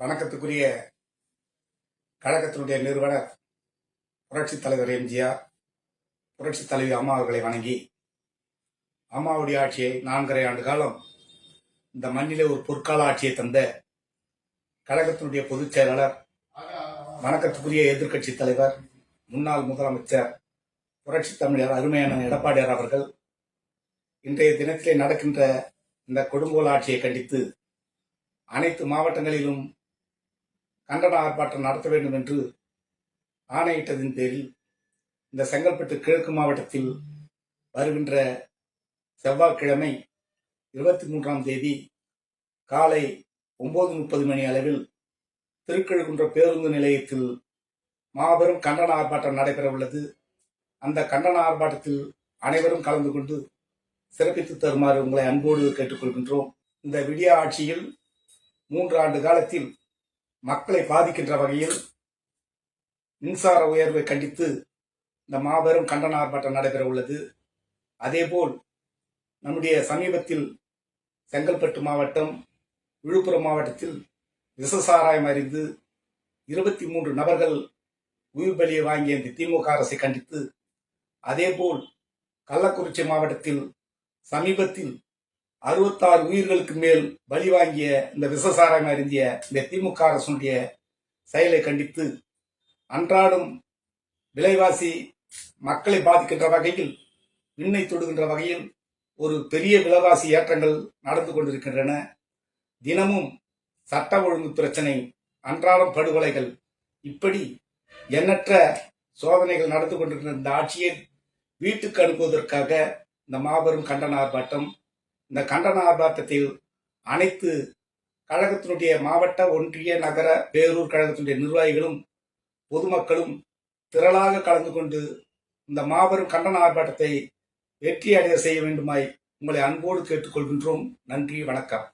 வணக்கத்துக்குரிய கழகத்தினுடைய நிறுவனர் புரட்சித் தலைவர் எம்ஜிஆர் புரட்சித் தலைவி அம்மா அவர்களை வணங்கி அம்மாவுடைய ஆட்சியை நான்கரை ஆண்டு காலம் இந்த மண்ணிலே ஒரு பொற்கால ஆட்சியை தந்த கழகத்தினுடைய பொதுச் செயலாளர் வணக்கத்துக்குரிய எதிர்க்கட்சி தலைவர் முன்னாள் முதலமைச்சர் புரட்சி தமிழர் அருமையான எடப்பாடியார் அவர்கள் இன்றைய தினத்திலே நடக்கின்ற இந்த கொடுங்கோல் ஆட்சியை கண்டித்து அனைத்து மாவட்டங்களிலும் கண்டன ஆர்ப்பாட்டம் நடத்த வேண்டும் என்று ஆணையிட்டதின் பேரில் இந்த செங்கல்பட்டு கிழக்கு மாவட்டத்தில் வருகின்ற செவ்வாய்க்கிழமை இருபத்தி மூன்றாம் தேதி காலை ஒன்பது முப்பது மணி அளவில் திருக்கழுகுன்ற பேருந்து நிலையத்தில் மாபெரும் கண்டன ஆர்ப்பாட்டம் நடைபெற உள்ளது. அந்த கண்டன ஆர்ப்பாட்டத்தில் அனைவரும் கலந்து கொண்டு சிறப்பித்து தருமாறு உங்களை அன்போடு கேட்டுக்கொள்கின்றோம். இந்த விடிய ஆட்சியில் மூன்று ஆண்டு காலத்தில் மக்களை பாதிக்கின்ற வகையில் மின்சார உயர்வை கண்டித்து இந்த மாபெரும் கண்டன ஆர்ப்பாட்டம் நடைபெற உள்ளது. அதேபோல் நம்முடைய சமீபத்தில் செங்கல்பட்டு மாவட்டம் விழுப்புரம் மாவட்டத்தில் விசசாராயம் அறிந்து இருபத்தி மூன்று நபர்கள் உயிர் பலியை வாங்கிய இந்த திமுக அரசை கண்டித்து அதேபோல் கள்ளக்குறிச்சி மாவட்டத்தில் சமீபத்தில் அறுபத்தாறு உயிர்களுக்கு மேல் பலி வாங்கிய இந்த விசசாரம் அறிந்திய இந்த திமுக அரசுடைய செயலை கண்டித்து அன்றாடம் விலைவாசி மக்களை பாதிக்கின்ற வகையில் விண்ணை தொடுகின்ற வகையில் ஒரு பெரிய விலைவாசி ஏற்றங்கள் நடந்து கொண்டிருக்கின்றன. தினமும் சட்ட ஒழுங்கு பிரச்சனை அன்றாடம் படுகொலைகள் இப்படி எண்ணற்ற சோதனைகள் நடந்து கொண்டிருக்கிற இந்த ஆட்சியை வீட்டுக்கு அனுப்புவதற்காக இந்த மாபெரும் கண்டன ஆர்ப்பாட்டம் இந்த கண்டன ஆர்ப்பாட்டத்தில் அனைத்து கழகத்தினுடைய மாவட்ட ஒன்றிய நகர பேரூர் கழகத்தினுடைய நிர்வாகிகளும் பொதுமக்களும் திரளாக கலந்து கொண்டு இந்த மாபெரும் கண்டன ஆர்ப்பாட்டத்தை வெற்றி அடைய செய்ய வேண்டுமாய் உங்களை அன்போடு கேட்டுக்கொள்கின்றோம். நன்றி வணக்கம்.